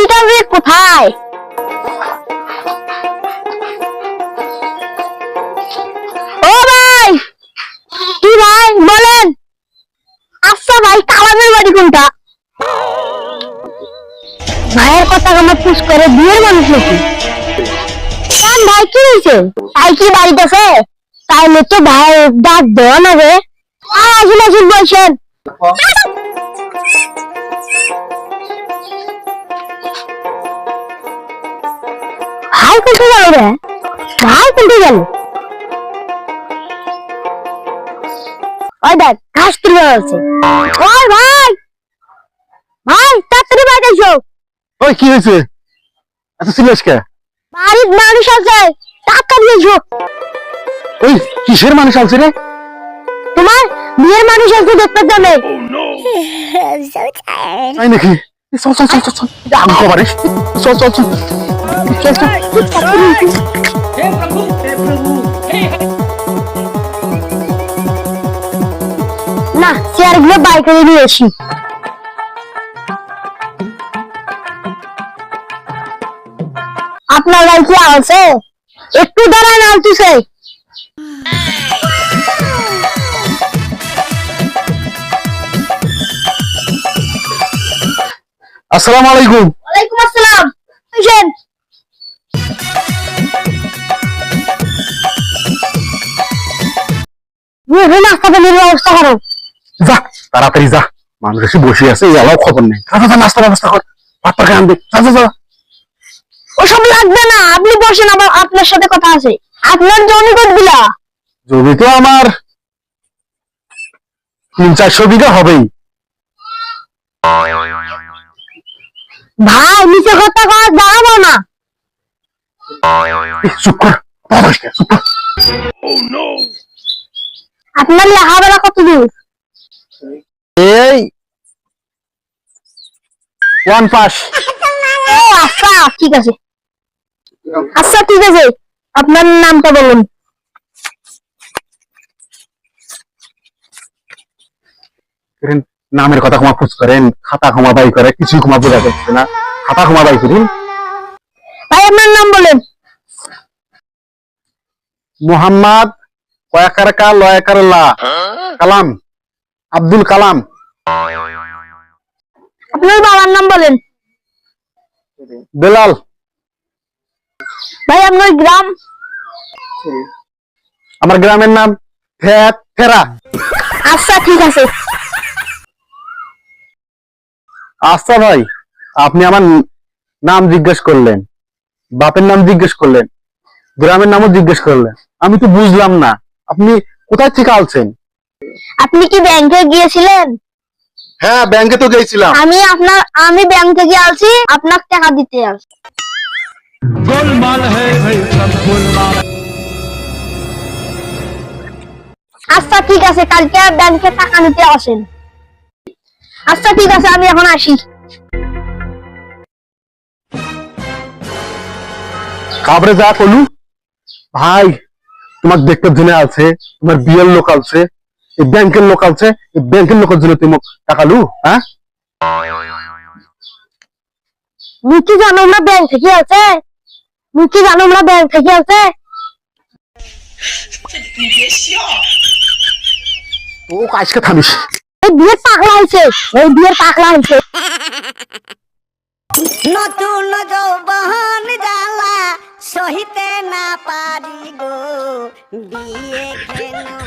চাবিটা যে কোথায়? ও ভাই! কি ভাই? বলেন। আচ্ছা ভাই, কালামের বাড়ি কোনটা? ভাইয়ের কথা আমার পুষ করে বিয়ের মানুষ নাকি? কেন ভাই, কি হয়েছে? তাই কি বাড়িতে আছে তাইলে তো ভাই, ডাক দেওয়া না রে। আসুন আসুন বলছেন ভাই কোথায় গেল রে। ভাই কোথায় গেল। ওই দেখ ঘাস তুলে আছে ওই ভাই! ভাই তাড়াতাড়ি বাইরে এসো। ওই কি হয়েছে? এত সিরিয়াস কে? বাড়ির মানুষ আছে। তাড়াতাড়ি এসো। ওই কিসের মানুষ আছে রে? তোমার বিয়ের মানুষ আছে দেখতে যাবে তাই নাকি? চল চল চল চল চল চল চল। না চেয়ারগুলো বাই করে নিয়ে আপনার ভাই আছে একটু দাঁড়ান আলতুছে আসসালামু আলাইকুম। ওয়ালাইকুম আসসালাম। ব্যবস্থা করো। যা তাড়াতাড়ি যা। মানুষ এসে বসে আছে এই খবর নেই। যা, নাস্তার ব্যবস্থা কর। ভাত পাখা আনবে। যা যা যা। ওসব লাগবে না আপনি বসেন আবার আপনার সাথে কথা আছে। আপনার জমি কতগুলা জমি তো আমার তিন চারশো বিঘা হবেই। ভাই নিচে কথা কওয়া দাঁড়াবো না। চুপ কর। কথা চুপ কর। আপনার লেখাপড়া কত দূর? এই ওয়ান পাস আচ্ছা ঠিক আছে। আচ্ছা ঠিক আছে। আপনার নামটা বলুন। নামের কথা ক্ষমা খুঁজ করেন খাতা ক্ষমা বাই করে কিছুই ক্ষমা বোঝা যাচ্ছে না। খাতা ক্ষমা বাই করেন। ভাই আপনার নাম বলেন। মোহাম্মদ কয়াকার কা লয়াকার লা। কালাম আব্দুল কালাম। আপনার বাবার নাম বলেন। বেলাল। ভাই আপনার গ্রাম? আমার গ্রামের নাম ফেত ফেরা। আচ্ছা ঠিক আছে। আচ্ছা ভাই আপনি আমার নাম জিজ্ঞেস করলেন বাপের নাম জিজ্ঞেস করলেন গ্রামের নামও জিজ্ঞেস করলেন। আমি তো বুঝলাম না। আপনি কোথায় থেকে আলছেন আপনি কি ব্যাংকে গিয়েছিলেন? হ্যাঁ ব্যাংকে তো গিয়েছিলাম। আমি আপনার আমি ব্যাংক থেকে আলছি আপনাকে টাকা দিতে আসছি। আচ্ছা ঠিক আছে কালকে ব্যাংকে টাকা নিতে আসেন। আচ্ছা ঠিক আছে আমি এখন আসি। কাবরে যা কলু। ভাই তোমার দেখতে জন্য আছে তোমার বিয়ের লোক আছে এই ব্যাংকের লোক আছে এই ব্যাংকের লোকের জন্য তুমি টাকা লু হ্যাঁ? মুই কি জানো আমরা ব্যাংক থেকে আছে? মুই কি জানো আমরা ব্যাংক থেকে আছে? আজকে থামিস। এই বিয়ের পাগলা এই বিয়ের পাগলা নতুন জ্বালা সহিতে না পারি। বিয়ে কেন